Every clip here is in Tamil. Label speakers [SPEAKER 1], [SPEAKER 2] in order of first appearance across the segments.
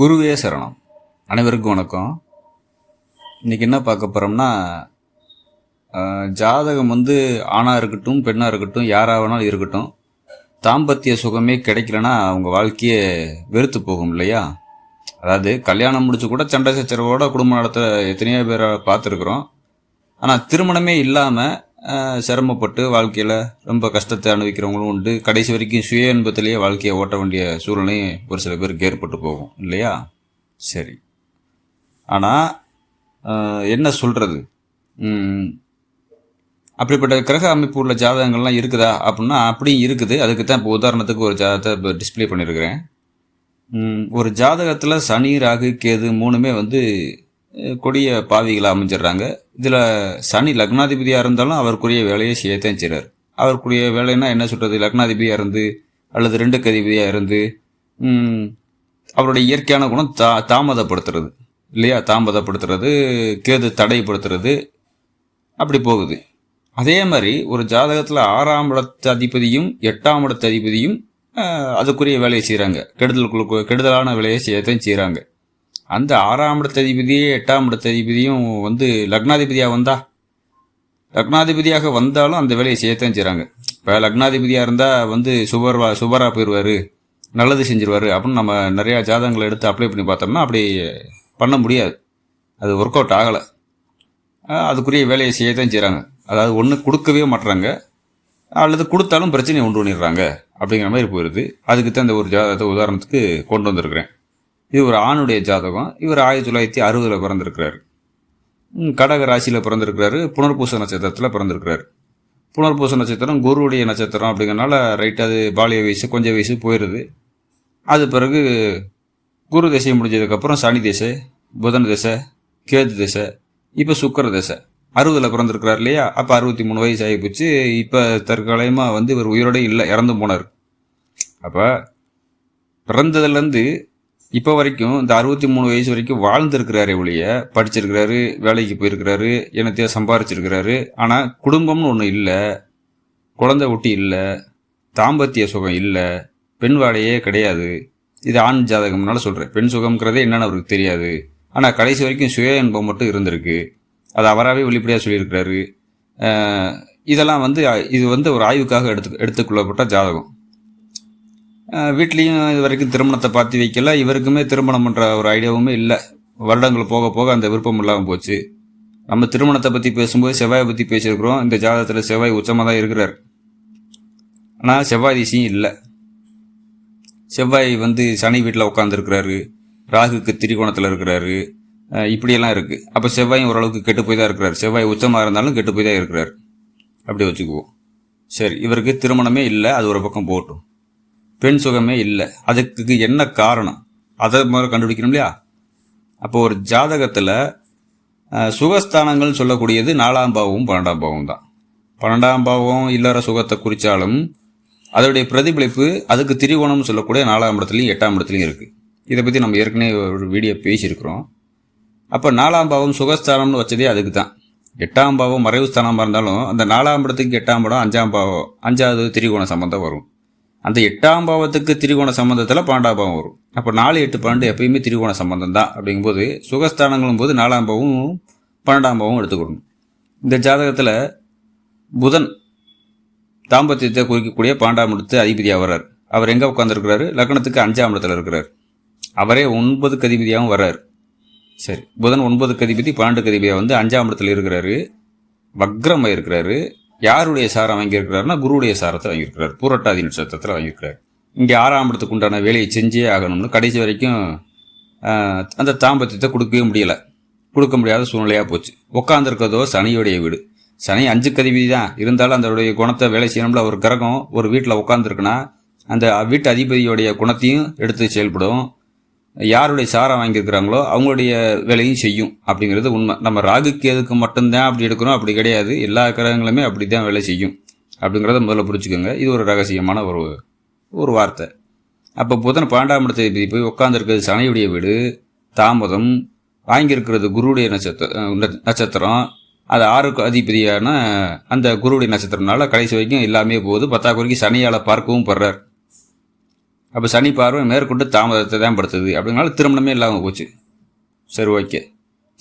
[SPEAKER 1] குருவே சரணம். அனைவருக்கும் வணக்கம். இன்னைக்கு என்ன பார்க்க போகிறோம்னா ஜாதகம் வந்து ஆணாக இருக்கட்டும் பெண்ணாக இருக்கட்டும் யாராக வேணாலும் இருக்கட்டும் தாம்பத்திய சுகமே கிடைக்கலன்னா அவங்க வாழ்க்கையே வெறுத்து போகும் இல்லையா? அதாவது கல்யாணம் முடிச்சு கூட சண்டை சச்சரவோட குடும்ப நடத்த எத்தனையோ பேரை பார்த்துருக்குறோம். ஆனால் திருமணமே இல்லாமல் சிரமப்பட்டு வாழ்க்கையில் ரொம்ப கஷ்டத்தை அனுபவிக்கிறவங்களும் உண்டு. கடைசி வரைக்கும் சுய இன்பத்திலேயே வாழ்க்கையை ஓட்ட வேண்டிய சூழ்நிலை ஒரு சில பேருக்கு ஏற்பட்டு போகும். இல்லையா? சரி. ஆனால் என்ன சொல்கிறது அப்படிப்பட்ட கிரக அமைப்பு உள்ள ஜாதகங்கள்லாம் இருக்குதா? அப்படின்னா அப்படியும் இருக்குது. அதுக்கு தான் இப்போ உதாரணத்துக்கு ஒரு ஜாதகத்தை இப்போ டிஸ்ப்ளே பண்ணியிருக்கிறேன். ஒரு ஜாதகத்தில் சனி ராகு கேது மூணுமே வந்து கொடிய பாவிகளாக அமைஞ்சிடுறாங்க. இதில் சனி லக்னாதிபதியாக இருந்தாலும் அவருக்குரிய வேலையை செய்யத்தான் செய்கிறார் அவருக்குரிய வேலைன்னா என்ன சொல்கிறது லக்னாதிபதியாக இருந்து அல்லது ரெண்டு கதிபதியாக இருந்து அவருடைய இயற்கையான குணம் தா தாமதப்படுத்துறது. இல்லையா? தாமதப்படுத்துறது கேது தடைப்படுத்துறது அப்படி போகுது. அதே மாதிரி ஒரு ஜாதகத்தில் ஆறாம் இடத்து அதிபதியும் எட்டாம் இடத்து அதிபதியும் அதுக்குரிய வேலையை செய்கிறாங்க கெடுதலுக்குள்ள கெடுதலான வேலையை செய்யத்தான் செய்கிறாங்க அந்த ஆறாம் இடத்ததிபதியே எட்டாம் இடத்ததிபதியும் வந்து லக்னாதிபதியாக வந்தா? லக்னாதிபதியாக வந்தாலும் அந்த வேலையை செய்யத்தான் செய்கிறாங்க இப்போ லக்னாதிபதியாக இருந்தால் வந்து சுபர்வா சுபராக போயிடுவார் நல்லது செஞ்சிருவார் அப்படின்னு நம்ம நிறையா ஜாதகங்களை எடுத்து அப்ளை பண்ணி பார்த்தோம்னா அப்படி பண்ண முடியாது. அது ஒர்க் அவுட் ஆகலை. அதுக்குரிய வேலையை செய்ய தான் செய்கிறாங்க அதாவது ஒன்று கொடுக்கவே மாட்டுறாங்க அல்லது கொடுத்தாலும் பிரச்சனையை உண்டு பண்ணிடுறாங்க. அப்படிங்கிற மாதிரி போயிடுது அதுக்கு தான் இந்த ஒரு ஜாதகத்தை உதாரணத்துக்கு கொண்டு வந்திருக்கிறேன். இது ஒரு ஆணுடைய ஜாதகம். இவர் ஆயிரத்தி தொள்ளாயிரத்தி அறுபதில் பிறந்திருக்கிறாரு. கடக ராசியில் பிறந்திருக்கிறாரு. புனர்பூச நட்சத்திரத்தில் பிறந்திருக்கிறாரு. புனர்பூச நட்சத்திரம் குருவுடைய நட்சத்திரம் அப்படிங்கறனால ரைட் அது பாலிய வயசு கொஞ்சம் வயசு போயிடுது அது பிறகு குரு திசை முடிஞ்சதுக்கப்புறம் சனி திசை புதன் திசை கேது திசை இப்போ சுக்கர திசை. அறுபதில் பிறந்திருக்கிறார் இல்லையா? அப்போ அறுபத்தி மூணு வயசு ஆகி போச்சு. இப்போ தற்காலிகமாக வந்து இவர் உயிரோட இல்லை இறந்து போனார். அப்போ பிறந்ததுலேருந்து இப்போ வரைக்கும் இந்த அறுபத்தி மூணு வயசு வரைக்கும் வாழ்ந்திருக்கிறாரே ஒழிய படிச்சிருக்கிறாரு வேலைக்கு போயிருக்கிறாரு என்னத்தையோ சம்பாரிச்சிருக்கிறாரு. ஆனால் குடும்பம்னு ஒன்று இல்லை குழந்தை ஒட்டி இல்லை தாம்பத்திய சுகம் இல்லை பெண் வாடையே கிடையாது. இது ஆண் ஜாதகம்னால சொல்கிறேன் பெண் சுகம்ங்கிறதே என்னென்னு அவருக்கு தெரியாது. ஆனால் கடைசி வரைக்கும் சுய இன்பம் மட்டும் இருந்திருக்கு. அது அவராகவே வெளிப்படையாக சொல்லியிருக்கிறாரு. இதெல்லாம் வந்து இது வந்து ஒரு ஆய்வுக்காக எடுத்து எடுத்துக்கொள்ளப்பட்ட ஜாதகம். வீட்லேயும் இது வரைக்கும் திருமணத்தை பார்த்து வைக்கல. இவருக்குமே திருமணம் பண்ணுற ஒரு ஐடியாவுமே இல்லை. வருடங்கள் போக போக அந்த விருப்பம் இல்லாமல் போச்சு. நம்ம திருமணத்தை பற்றி பேசும்போது செவ்வாயை பற்றி பேசியிருக்கிறோம். இந்த ஜாதகத்தில் செவ்வாய் உச்சமாக தான் இருக்கிறார். ஆனால் செவ்வாய் திசையும் இல்லை. செவ்வாய் வந்து சனி வீட்டில் உட்காந்துருக்கிறாரு ராகுக்கு திரிகோணத்தில் இருக்கிறாரு. இப்படியெல்லாம் இருக்குது அப்போ செவ்வாயும் ஓரளவுக்கு கெட்டு போய் தான் இருக்கிறார். செவ்வாய் உச்சமாக இருந்தாலும் கெட்டு போய் தான் இருக்கிறார். அப்படி வச்சுக்குவோம். சரி இவருக்கு திருமணமே இல்லை. அது ஒரு பக்கம் போட்டும். பெண் சுகமே இல்லை. அதுக்கு என்ன காரணம்? அதை முதல்ல கண்டுபிடிக்கணும் இல்லையா? அப்போ ஒரு ஜாதகத்தில் சுகஸ்தானங்கள் சொல்லக்கூடியது நாலாம் பாவமும் பன்னெண்டாம் பாவம் தான். பன்னெண்டாம் பாவம் இல்லற சுகத்தை குறித்தாலும் அதோடைய பிரதிபலிப்பு அதுக்கு திரிகோணம் சொல்லக்கூடிய நாலாம் இடத்துலையும் எட்டாம் இடத்துலையும் இருக்குது இதை பற்றி நம்ம ஏற்கனவே ஒரு வீடியோ பேசியிருக்கிறோம். அப்போ நாலாம் பாவம் சுகஸ்தானம்னு வச்சதே அதுக்கு தான். எட்டாம் பாவம் மறைவு ஸ்தானமாக இருந்தாலும் அந்த நாலாம் இடத்துக்கு எட்டாம் படம் அஞ்சாம் பாவம் அஞ்சாவது திரிகோண சம்பந்தம் வரும். அந்த எட்டாம் பாவத்துக்கு திரிகோண சம்பந்தத்தில் பன்னெண்டாம் பாவம் வரும். அப்போ நாலு எட்டு பன்னெண்டு எப்பயுமே திரிகோண சம்பந்தம் தான் அப்படிங்கும்போது சுகஸ்தானங்களும் போது நாலாம் பாவம் பன்னெண்டாம் பாவம் எடுத்துக்கணும். இந்த ஜாதகத்தில் புதன் தாம்பத்தியத்தை குறிக்கக்கூடிய பாண்டாம் இடத்து அதிபதியாக வர்றார். அவர் எங்கே உட்காந்துருக்கிறாரு லக்னத்துக்கு அஞ்சாம் இடத்துல இருக்கிறார். அவரே ஒன்பது கதிபதியாகவும் வர்றார். சரி புதன் ஒன்பது கதிபதி பன்னெண்டு கதிபதியாக வந்து அஞ்சாம் இடத்துல இருக்கிறாரு. வக்ரமாக இருக்கிறாரு. யாருடைய சாரம் வாங்கியிருக்கிறாருன்னா குருவுடைய சாரத்தை வாங்கியிருக்கிறார். பூரட்டாதி நட்சத்திரத்தில் வாங்கியிருக்கிறார். இங்கே ஆறாம் இடத்துக்கு உண்டான வேலையை செஞ்சே ஆகணும்னு கடைசி வரைக்கும் அந்த தாம்பத்தியத்தை கொடுக்கவே முடியலை. கொடுக்க முடியாத சூழ்நிலையாக போச்சு. உட்காந்துருக்கிறதோ சனியோடைய வீடு. சனி அஞ்சு கதிபதி தான். இருந்தாலும் அதோடைய குணத்தை வேலை செய்யணும்ல ஒரு கிரகம் ஒரு வீட்டில் உட்காந்துருக்குன்னா அந்த வீட்டு அதிபதியோடைய குணத்தையும் எடுத்து செயல்படும். யாருடைய சாரம் வாங்கியிருக்கிறாங்களோ அவங்களுடைய வேலையும் செய்யும் அப்படிங்கிறது உண்மை. நம்ம ராகுக்கு எதுக்கு மட்டும்தான் அப்படி எடுக்கிறோம்? அப்படி கிடையாது. எல்லா கிரகங்களுமே அப்படி தான் வேலை செய்யும். அப்படிங்கிறத முதல்ல புரிச்சுக்கோங்க இது ஒரு ரகசியமான ஒரு ஒரு வார்த்தை. அப்போ புதன் பன்னெண்டாம் போய் உட்காந்துருக்கிறது சனையுடைய வீடு. தாமதம். வாங்கியிருக்கிறது குருவுடைய நட்சத்திர நட்சத்திரம். அது ஆறுக்கு அதிபதியான அந்த குருவுடைய நட்சத்திரம்னால கடைசி வரைக்கும் எல்லாமே போகுது. பத்தாக்குறைக்கு சனியால் பார்க்கவும் படுறார். அப்போ சனி பார்வை மேற்கொண்டு தாமதத்தை தான் படுத்துது. அப்படினால திருமணமே இல்லாமல் போச்சு. சரி ஓகே.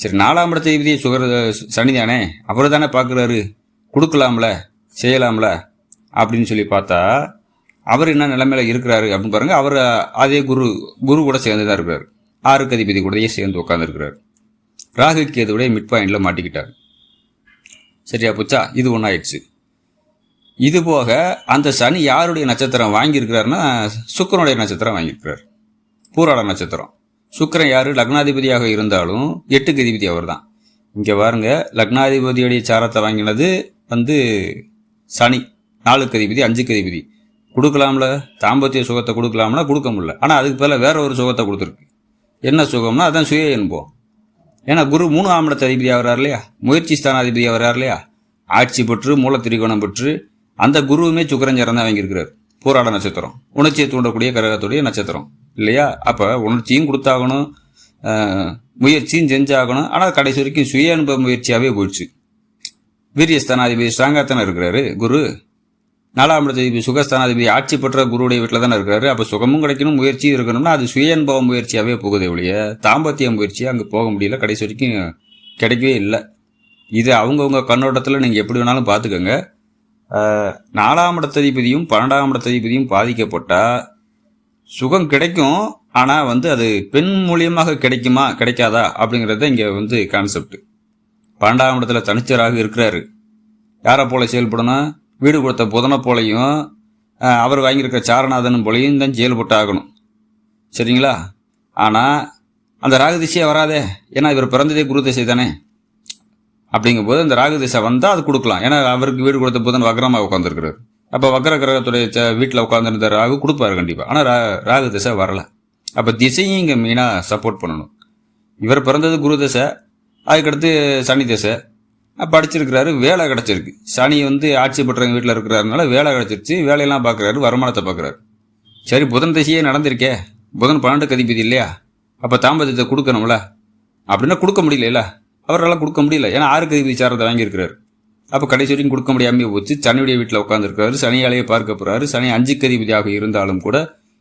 [SPEAKER 1] சரி நாலாம் இடத்த அதிபதி சுகர் சனி தானே? அவர் தானே பார்க்குறாரு கொடுக்கலாம்ல செய்யலாம்ல அப்படின்னு சொல்லி பார்த்தா அவர் என்ன நிலைமையில இருக்கிறாரு அப்படின்னு பாருங்க. அவர் அதே குரு குரு கூட சேர்ந்து தான் இருக்கிறார். ஆறுக்கு அதிபதி கூடயே சேர்ந்து உட்காந்துருக்கிறார் ராகு கேதுவுடைய மிட் பாயிண்டில் மாட்டிக்கிட்டார். சரியா போச்சா? இது ஒன்றாயிடுச்சு இது போக அந்த சனி யாருடைய நட்சத்திரம் வாங்கியிருக்கிறாருன்னா சுக்கரனுடைய நட்சத்திரம் வாங்கியிருக்கிறார். பூராட நட்சத்திரம். சுக்கரன் யார்? லக்னாதிபதியாக இருந்தாலும் எட்டுக்கு அதிபதி அவர் தான் இங்கே பாருங்க லக்னாதிபதியுடைய சாரத்தை வாங்கினது வந்து சனி. நாலுக்கு அதிபதி அஞ்சுக்கு அதிபதி. கொடுக்கலாம்ல? தாம்பத்திய சுகத்தை கொடுக்கலாம்னா கொடுக்க முடியல. ஆனால் அதுக்கு பதிலாக வேற ஒரு சுகத்தை கொடுத்துருக்கு. என்ன சுகம்னா அதான் சுய என்போம். ஏன்னா குரு மூணு ஆமடத்த அதிபதியாக வர்றார் இல்லையா? முயற்சி ஸ்தானாதிபதி வர்றார் இல்லையா? ஆட்சி பெற்று மூலத்திரிகோணம் பெற்று அந்த குருவுமே சுக்கரஞ்சரம் தான் வாங்கியிருக்கிறார். போராட நட்சத்திரம். உணர்ச்சியை தூண்டக்கூடிய கரகத்துடைய நட்சத்திரம். இல்லையா? அப்போ உணர்ச்சியும் கொடுத்தாகணும் முயற்சியும் செஞ்சாகணும். ஆனால் கடைசி வரைக்கும் சுய அனுபவ முயற்சியாகவே போயிடுச்சு. வீரியஸ்தானாதிபதி ஸ்ட்ராங்காக தானே இருக்கிறாரு குரு. நாலாம் இடத்ததிபதி சுகஸ்தானாதிபதி ஆட்சி பெற்ற குருவுடைய வீட்டில் தானே இருக்கிறாரு. அப்போ சுகமும் கிடைக்கணும் முயற்சியும் இருக்கணும்னா அது சுய அனுபவ முயற்சியாகவே போகுது ஒழிய தாம்பத்திய முயற்சி அங்கே போக முடியல. கடைசி வரைக்கும் கிடைக்கவே இல்லை. இது அவங்கவுங்க கண்ணோட்டத்தில் நீங்கள் எப்படி வேணாலும் பார்த்துக்கோங்க. நாலாம் இடத்ததிபதியும் பன்னெண்டாம் இடத்ததிபதியும் பாதிக்கப்பட்டால் சுகம் கிடைக்கும் ஆனால் வந்து அது பெண் மூலியமாக கிடைக்குமா கிடைக்காதா அப்படிங்கிறது இங்கே வந்து கான்செப்ட் பன்னெண்டாம் இடத்துல தனிச்சராக இருக்கிறாரு. யாரை போல செயல்படணும்? வீடு கொடுத்த புதனை போலையும் அவர் வாங்கியிருக்க சாரநாதன் போலையும் தான் செயல்பட்டு ஆகணும் சரிங்களா? ஆனால் அந்த ராகு திசையே வராதே. ஏன்னா இவர் பிறந்ததே குரு திசை தானே. அப்படிங்கும்போது அந்த ராகு திசை வந்தால் அது கொடுக்கலாம். ஏன்னா அவருக்கு வீடு கொடுத்த புதன் வக்ரமாக உட்காந்துருக்கிறார் அப்போ வக்ர கிரகத்துடைய வீட்டில் உட்காந்துருந்த ராகு கொடுப்பாரு கண்டிப்பாக ஆனால் ரா ராகு திசை வரல. அப்போ திசையும் இங்கே மெயினாக சப்போர்ட் பண்ணணும். இவர் பிறந்தது குரு திசை அதுக்கடுத்து சனி திசை. படிச்சிருக்கிறாரு வேலை கிடச்சிருக்கு. சனி வந்து ஆட்சி பெற்றவங்க வீட்டில் இருக்கிறாருனால வேலை கிடச்சிருச்சு வேலையெல்லாம் பார்க்குறாரு வருமானத்தை பார்க்குறாரு சரி புதன் திசையே நடந்திருக்கே. புதன் பன்னெண்டு கதிபதி இல்லையா? அப்போ தாம்பத்தியத்தை கொடுக்கணும்ல. அப்படின்னா கொடுக்க முடியல அவரால் கொடுக்க முடியல. ஏன்னா ஆறு கதிபதி சாரத்தை வாங்கியிருக்கிறாரு. அப்போ கடைசி வரைக்கும் கொடுக்க முடியாமல் போச்சு. சனியுடைய வீட்டில் உட்காந்துருக்காரு சனியாலேயே பார்க்க போகிறாரு சனி அஞ்சு கதிபதியாக இருந்தாலும் கூட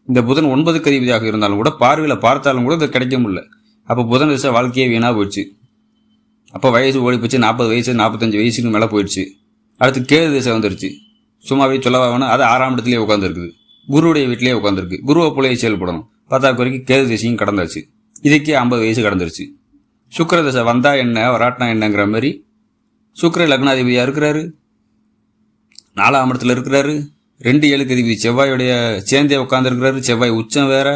[SPEAKER 1] இந்த புதன் ஒன்பது கதிபதியாக இருந்தாலும் கூட பார்வையில் பார்த்தாலும் கூட இது கிடைக்க முடியல. அப்போ புதன் திசை வாழ்க்கையே வீணாக போயிடுச்சு அப்போ வயசு ஓடி போச்சு. நாற்பது வயசு நாற்பத்தஞ்சு வயசுக்கு மேலே போயிடுச்சு. அடுத்து கேது திசை வந்துருச்சு. சும்மாவே சொல்லவா வேணும் அது ஆறாம் இடத்துலேயே உட்காந்துருக்குது குருவுடைய வீட்டிலேயே உட்காந்துருக்கு குருவை போலேயே செயல்படணும். பத்தாக்கு வரைக்கும் கேது திசையும் கடந்தாச்சு. இதுக்கே ஐம்பது வயசு கடந்துருச்சு. சுக்கர தசை வந்தால் என்ன வராட்டினா என்னங்கிற மாதிரி சுக்கர லக்னாதிபதியாக இருக்கிறாரு? நாலாம் இடத்துல இருக்கிறாரு. ரெண்டு ஏழு கதிபதி செவ்வாயுடைய சேர்ந்தே உட்காந்துருக்கிறாரு செவ்வாய் உச்சம் வேற.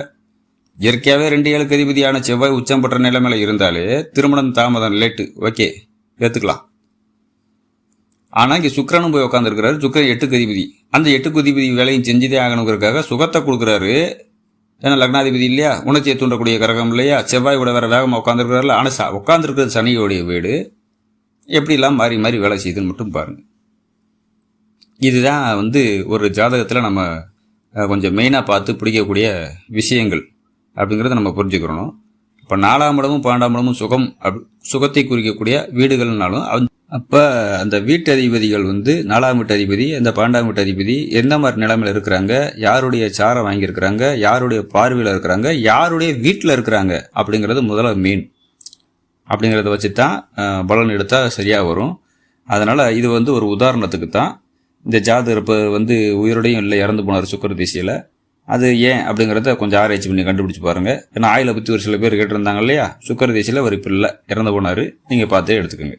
[SPEAKER 1] இயற்கையாகவே ரெண்டு ஏழு கதிபதியான செவ்வாய் உச்சம் பெற்ற நிலைமையில இருந்தாலே திருமணம் தாமதம் லேட்டு. ஓகே ஏற்றுக்கலாம் ஆனால் இங்கே சுக்கரனும் போய் உட்காந்துருக்கிறாரு சுக்கரன் எட்டு கதிபதி அந்த எட்டு கதிபதி வேலையும் செஞ்சுதே ஆகணுங்கிறதுக்காக சுகத்தை கொடுக்குறாரு. ஏன்னா லக்னாதிபதி இல்லையா? உணர்ச்சியை தூண்டக்கூடிய கிரகம் இல்லையா? செவ்வாய் கூட வேகமாக உட்காந்துருக்கிறாரில்ல ஆனால் ச உட்காந்துருக்கிறது சனியோடைய வீடு. எப்படிலாம் மாறி மாறி வேலை செய்யுதுன்னு மட்டும் பாருங்க. இதுதான் வந்து ஒரு ஜாதகத்தில் நம்ம கொஞ்சம் மெயினாக பார்த்து பிடிக்கக்கூடிய விஷயங்கள் அப்படிங்கிறத நம்ம புரிஞ்சுக்கிறணும். இப்போ நாலாம் இடமும் பன்னெண்டாம் இடமும் சுகம் அப் சுகத்தை குறிக்கக்கூடிய வீடுகள்னாலும் அப்போ அந்த வீட்டு அதிபதிகள் வந்து நாலாம் வீட்டு அதிபதி அந்த பன்னெண்டாம் வீட்டு அதிபதி எந்த மாதிரி நிலைமையில் இருக்கிறாங்க யாருடைய சாரம் வாங்கியிருக்கிறாங்க யாருடைய பார்வையில் இருக்கிறாங்க யாருடைய வீட்டில் இருக்கிறாங்க அப்படிங்கிறது முதல்ல மெயின் அப்படிங்கிறத வச்சு தான் பலன் எடுத்தால் சரியாக வரும். அதனால் இது வந்து ஒரு உதாரணத்துக்கு தான். இந்த ஜாதகர் இப்போ வந்து உயிரோடையும் இல்லை இறந்து போனார் சுக்கர திசையில். அது ஏன் அப்படிங்கிறத கொஞ்சம் ஆராய்ச்சி பண்ணி கண்டுபிடிச்சு பாருங்கள் ஏன்னா ஆயிலை பற்றி ஒரு சில பேர் கேட்டிருந்தாங்க இல்லையா? சுக்கர திசையில் அவர் இப்போ இல்லை இறந்து போனார். நீங்கள் பார்த்தே எடுத்துக்கோங்க.